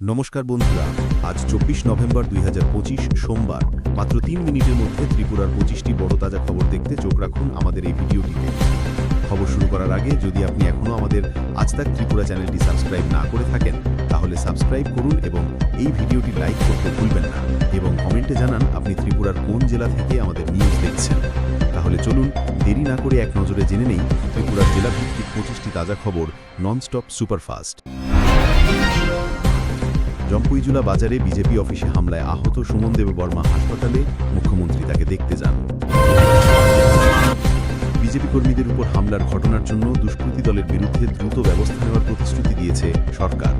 নমস্কার বন্ধুরা, আজ চব্বিশ নভেম্বর দুই হাজার পঁচিশ সোমবার, মাত্র তিন মিনিটের মধ্যে ত্রিপুরার পঁচিশটি বড় তাজা খবর দেখতে চোখ রাখুন আমাদের এই ভিডিওটিতে। খবর শুরু করার আগে যদি আপনি এখনও আমাদের আজ তাক ত্রিপুরা চ্যানেলটি সাবস্ক্রাইব না করে থাকেন, তাহলে সাবস্ক্রাইব করুন এবং এই ভিডিওটি লাইক করতে ভুলবেন না এবং কমেন্টে জানান আপনি ত্রিপুরার কোন জেলা থেকে আমাদের নিউজ দেখছেন। তাহলে চলুন দেরি না করে এক নজরে জেনে নেই ত্রিপুরার জেলাভিত্তিক পঁচিশটি তাজা খবর ননস্টপ সুপারফাস্ট। জম্পুইজুলা বাজারে বিজেপি অফিসে হামলায় আহত সুমন দেব বর্মা হাসপাতালে মুখ্যমন্ত্রী তাকে দেখতে যান। বিজেপি কর্মীদের উপর হামলার ঘটনার জন্য দুষ্কৃতী দলের বিরুদ্ধে দ্রুত ব্যবস্থা নেওয়ার প্রতিশ্রুতি দিয়েছে সরকার।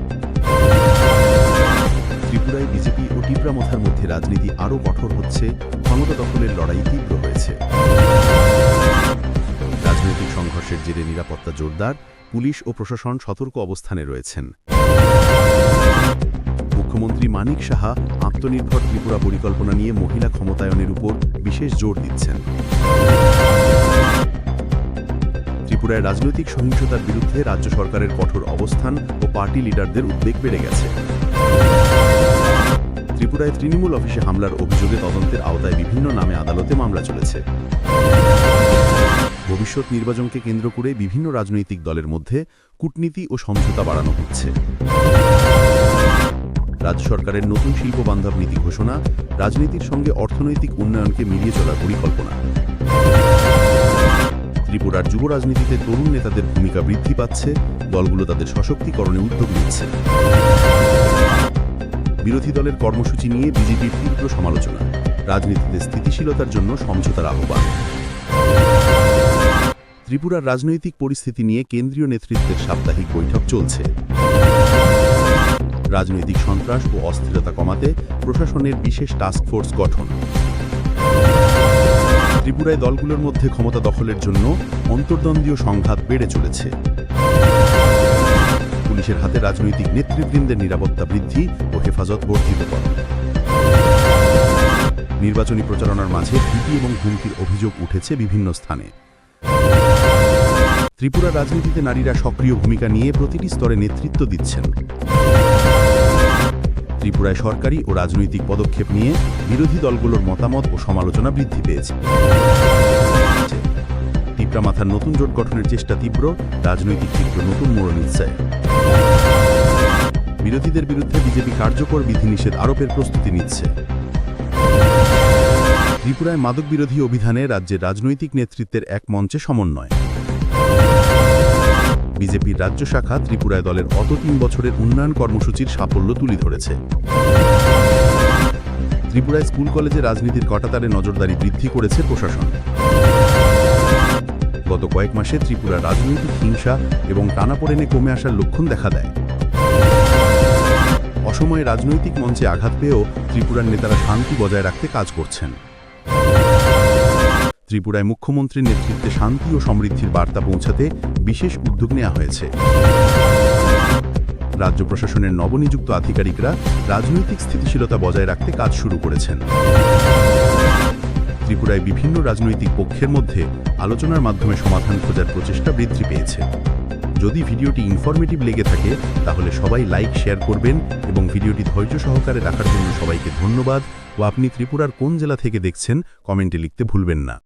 ত্রিপুরায় বিজেপি ও টিপ্রামথার মধ্যে রাজনীতি আরও কঠোর হচ্ছে, ক্ষমতা দখলের লড়াই তীব্র হয়েছে। রাজনৈতিক সংঘর্ষের জেরে নিরাপত্তা জোরদার, পুলিশ ও প্রশাসন সতর্ক অবস্থানে রয়েছেন। মুখ্যমন্ত্রী মানিক সাহা আত্মনির্ভর ত্রিপুরা পরিকল্পনা নিয়ে মহিলা ক্ষমতায়নের উপর বিশেষ জোর দিচ্ছেন। ত্রিপুরায় রাজনৈতিক সহিংসতার বিরুদ্ধে রাজ্য সরকারের কঠোর অবস্থান ও পার্টি লিডারদের উদ্বেগ বেড়ে গেছে। ত্রিপুরায় তৃণমূল অফিসে হামলার অভিযোগে তদন্তের আওতায় বিভিন্ন নামে আদালতে মামলা চলেছে। ভবিষ্যৎ নির্বাচনকে কেন্দ্র করে বিভিন্ন রাজনৈতিক দলের মধ্যে কূটনীতি ও সমঝোতা বাড়ানো হচ্ছে। রাজ্য সরকারের নতুন শিল্প বান্ধব নীতি ঘোষণা, রাজনীতির সঙ্গে অর্থনৈতিক উন্নয়নকে মিলিয়ে চলার পরিকল্পনা। ত্রিপুরার যুব রাজনীতিতে তরুণ নেতাদের ভূমিকা বৃদ্ধি পাচ্ছে, দলগুলো তাদের সশক্তিকরণে উদ্যোগ নিচ্ছে। বিরোধী দলের কর্মসূচি নিয়ে বিজেপির তীব্র সমালোচনা, রাজনীতিতে স্থিতিশীলতার জন্য সমঝোতার আহ্বান। ত্রিপুরার রাজনৈতিক পরিস্থিতি নিয়ে কেন্দ্রীয় নেতৃত্বের সাপ্তাহিক বৈঠক চলছে। রাজনৈতিক সন্ত্রাস ও অস্থিরতা কমাতে প্রশাসনের বিশেষ টাস্ক ফোর্স গঠন। ত্রিপুরায় দলগুলোর মধ্যে ক্ষমতা দখলের জন্য অন্তর্দ্বন্দ্বীয় সংঘাত বেড়ে চলেছে। পুলিশের হাতে রাজনৈতিক নেতৃবৃন্দের নিরাপত্তা বৃদ্ধি ও হেফাজত বর্ধিত করা। নির্বাচনী প্রচারণার মাঝে ভীতি এবং হুমকির অভিযোগ উঠেছে বিভিন্ন স্থানে। ত্রিপুরা রাজনীতিতে নারীরা সক্রিয় ভূমিকা নিয়ে প্রতিটি স্তরে নেতৃত্ব দিচ্ছেন। ত্রিপুরায় সরকারি ও রাজনৈতিক পদক্ষেপ নিয়ে বিরোধী দলগুলোর মতামত ও সমালোচনা বৃদ্ধি পেয়েছে। টিপরা মাথার নতুন জোট গঠনের চেষ্টা তীব্র, রাজনৈতিক চিত্র নতুন মোড় নিচ্ছে। বিরোধীদের বিরুদ্ধে বিজেপি কার্যকর বিধিনিষেধ আরোপের প্রস্তুতি নিচ্ছে। ত্রিপুরায় মাদক বিরোধী অভিধানে রাজ্যের রাজনৈতিক নেতৃত্বের এক মঞ্চে সমন্বয়। বিজেপির রাজ্য শাখা ত্রিপুরায় দলের অত তিন বছরের উন্নয়ন কর্মসূচির সাফল্য তুলে ধরেছে। ত্রিপুরায় স্কুল কলেজে রাজনীতির কটাতারে নজরদারি বৃদ্ধি করেছে প্রশাসন। গত কয়েক মাসে ত্রিপুরা রাজনৈতিক হিংসা এবং টানাপোড়েনে কমে আসার লক্ষণ দেখা দেয়। অসময়ে রাজনৈতিক মঞ্চে আঘাত পেয়েও ত্রিপুরার নেতারা শান্তি বজায় রাখতে কাজ করছেন। ত্রিপুরায় মুখ্যমন্ত্রীর নেতৃত্বে শান্তি ও সমৃদ্ধির বার্তা পৌঁছাতে বিশেষ উদ্যোগ নেওয়া হয়েছে। রাজ্য প্রশাসনের নবনিযুক্ত আধিকারিকরা রাজনৈতিক স্থিতিশীলতা বজায় রাখতে কাজ শুরু করেছেন। ত্রিপুরায় বিভিন্ন রাজনৈতিক পক্ষের মধ্যে আলোচনার মাধ্যমে সমাধান খোঁজার প্রচেষ্টা বৃদ্ধি পেয়েছে। যদি ভিডিওটি ইনফরমেটিভ লেগে থাকে, তাহলে সবাই লাইক শেয়ার করবেন এবং ভিডিওটি ধৈর্য সহকারে রাখার জন্য সবাইকে ধন্যবাদ। ও আপনি ত্রিপুরার কোন জেলা থেকে দেখছেন, কমেন্টে লিখতে ভুলবেন না।